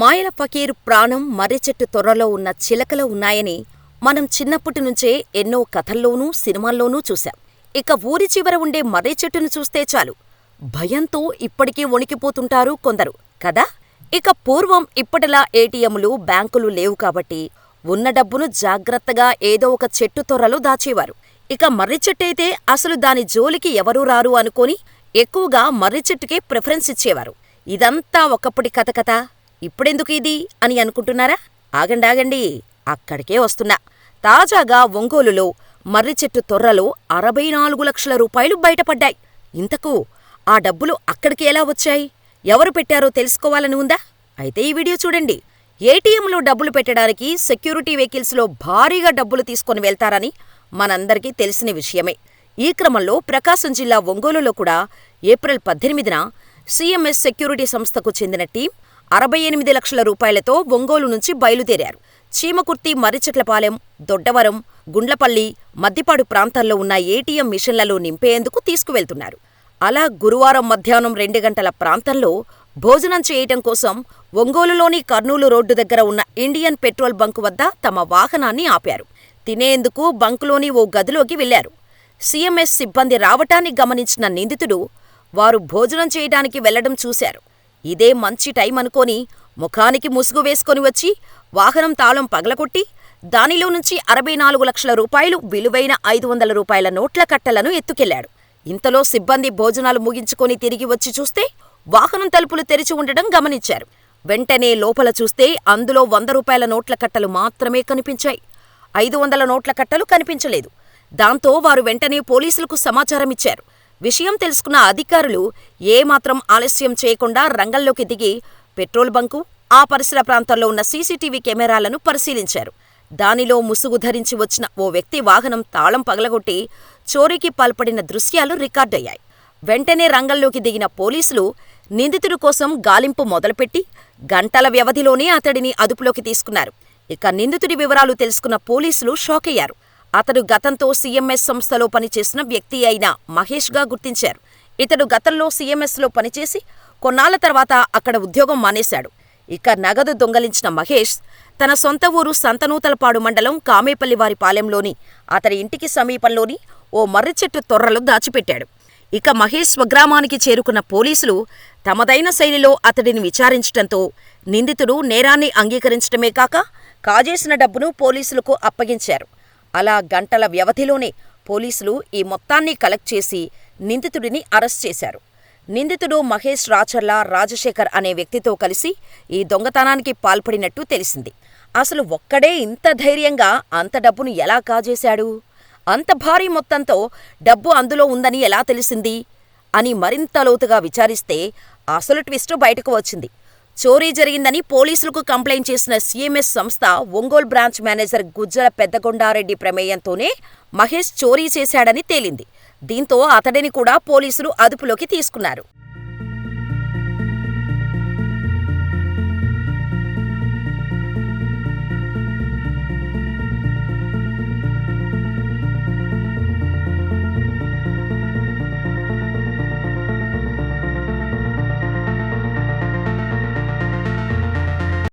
మాయల ఫకీర్ ప్రాణం మర్రి చెట్టు తొర్రలో ఉన్న చిలకలో ఉన్నాయని మనం చిన్నప్పటి నుంచే ఎన్నో కథల్లోనూ, సినిమాల్లోనూ చూశాం. ఇక ఊరి చివర ఉండే మర్రి చెట్టును చూస్తే చాలు భయంతో ఇప్పటికీ వణికిపోతుంటారు కొందరు, కదా? ఇక పూర్వం ఇప్పటిలా ఏటీఎంలు, బ్యాంకులు లేవు కాబట్టి ఉన్న డబ్బును జాగ్రత్తగా ఏదో ఒక చెట్టు తొర్రలో దాచేవారు. ఇక మర్రిచెట్టయితే అసలు దాని జోలికి ఎవరూ రారు అనుకొని ఎక్కువగా మర్రిచెట్టుకే ప్రిఫరెన్స్ ఇచ్చేవారు. ఇదంతా ఒకప్పటి కథ కదా! ఇప్పుడెందుకు ఇది అని అనుకుంటున్నారా? ఆగండాగండి అక్కడికే వస్తున్నా. తాజాగా ఒంగోలులో మర్రి చెట్టు తొర్రలో అరవై నాలుగు లక్షల రూపాయలు బయటపడ్డాయి. ఇంతకూ ఆ డబ్బులు అక్కడికి ఎలా వచ్చాయి? ఎవరు పెట్టారో తెలుసుకోవాలని ఉందా? అయితే ఈ వీడియో చూడండి. ఏటీఎంలో డబ్బులు పెట్టడానికి సెక్యూరిటీ వెహికల్స్లో భారీగా డబ్బులు తీసుకొని వెళ్తారని మనందరికీ తెలిసిన విషయమే. ఈ క్రమంలో ప్రకాశం జిల్లా ఒంగోలులో కూడా ఏప్రిల్ పద్దెనిమిదిన సీఎంఎస్ సెక్యూరిటీ సంస్థకు చెందిన టీం అరవై ఎనిమిది లక్షల రూపాయలతో ఒంగోలు నుంచి బయలుదేరారు. చీమకుర్తి, మర్రిచెట్లపాలెం, దొడ్డవరం, గుండ్లపల్లి, మద్దిపాడు ప్రాంతాల్లో ఉన్న ఏటీఎం మిషన్లలో నింపేందుకు తీసుకువెళ్తున్నారు. అలా గురువారం మధ్యాహ్నం రెండు గంటల ప్రాంతంలో భోజనం చేయటం కోసం ఒంగోలులోని కర్నూలు రోడ్డు దగ్గర ఉన్న ఇండియన్ పెట్రోల్ బంకు వద్ద తమ వాహనాన్ని ఆపారు. తినేందుకు బంకులోని ఓ గదిలోకి వెళ్ళారు. సీఎంఎస్ సిబ్బంది రావటాన్ని గమనించిన నిందితుడు వారు భోజనం చేయడానికి వెళ్ళడం చూశారు. ఇదే మంచి టైం అనుకోని ముఖానికి ముసుగు వేసుకొని వచ్చి వాహనం తాళం పగలగొట్టి దానిలో నుంచి అరవై నాలుగు లక్షల రూపాయలు విలువైన ఐదు వందల రూపాయల నోట్ల కట్టలను ఎత్తుకెళ్ళాడు. ఇంతలో సిబ్బంది భోజనాలు ముగించుకొని తిరిగి వచ్చి చూస్తే వాహనం తలుపులు తెరిచి ఉండటం గమనించారు. వెంటనే లోపల చూస్తే అందులో వంద రూపాయల నోట్ల కట్టలు మాత్రమే కనిపించాయి. ఐదు వందల నోట్ల కట్టలు కనిపించలేదు. దాంతో వారు వెంటనే పోలీసులకు సమాచారమిచ్చారు. విషయం తెలుసుకున్న అధికారులు ఏమాత్రం ఆలస్యం చేయకుండా రంగంలోకి దిగి పెట్రోల్ బంకు, ఆ పరిసర ప్రాంతాల్లో ఉన్న సీసీటీవీ కెమెరాలను పరిశీలించారు. దానిలో ముసుగు ధరించి వచ్చిన ఓ వ్యక్తి వాహనం తాళం పగలగొట్టి చోరీకి పాల్పడిన దృశ్యాలు రికార్డయ్యాయి. వెంటనే రంగంలోకి దిగిన పోలీసులు నిందితుడి కోసం గాలింపు మొదలుపెట్టి గంటల వ్యవధిలోనే అతడిని అదుపులోకి తీసుకున్నారు. ఇక నిందితుడి వివరాలు తెలుసుకున్న పోలీసులు షాకయ్యారు. అతడు గతంతో సీఎంఎస్ సంస్థలో పనిచేసిన వ్యక్తి అయిన మహేష్గా గుర్తించారు. ఇతడు గతంలో సీఎంఎస్లో పనిచేసి కొన్నాళ్ళ తర్వాత అక్కడ ఉద్యోగం మానేశాడు. ఇక నగదు దొంగలించిన మహేష్ తన సొంత ఊరు సంతనూతలపాడు మండలం కామేపల్లివారిపాలెంలోని అతని ఇంటికి సమీపంలోని ఓ మర్రిచెట్టు తొర్రలో దాచిపెట్టాడు. ఇక మహేష్ స్వగ్రామానికి చేరుకున్న పోలీసులు తమదైన శైలిలో అతడిని విచారించటంతో నిందితుడు నేరాన్ని అంగీకరించటమే కాక కాజేసిన డబ్బును పోలీసులకు అప్పగించారు. అలా గంటల వ్యవధిలోనే పోలీసులు ఈ మొత్తాన్ని కలెక్ట్ చేసి నిందితుడిని అరెస్ట్ చేశారు. నిందితుడు మహేష్ రాచర్ల, రాజశేఖర్ అనే వ్యక్తితో కలిసి ఈ దొంగతనానికి పాల్పడినట్టు తెలిసింది. అసలు ఒక్కడే ఇంత ధైర్యంగా అంత డబ్బును ఎలా కాజేశాడు? అంత భారీ మొత్తంతో డబ్బు అందులో ఉందని ఎలా తెలిసింది? అని మరింత లోతుగా విచారిస్తే అసలు ట్విస్టు బయటకు వచ్చింది. చోరీ జరిగిందని పోలీసులకు కంప్లైంట్ చేసిన సీఎంఎస్ సంస్థ ఒంగోలు బ్రాంచ్ మేనేజర్ గుజ్జల పెద్దగొండారెడ్డి ప్రమేయంతోనే మహేష్ చోరీ చేశాడని తేలింది. దీంతో అతడిని కూడా పోలీసులు అదుపులోకి తీసుకున్నారు.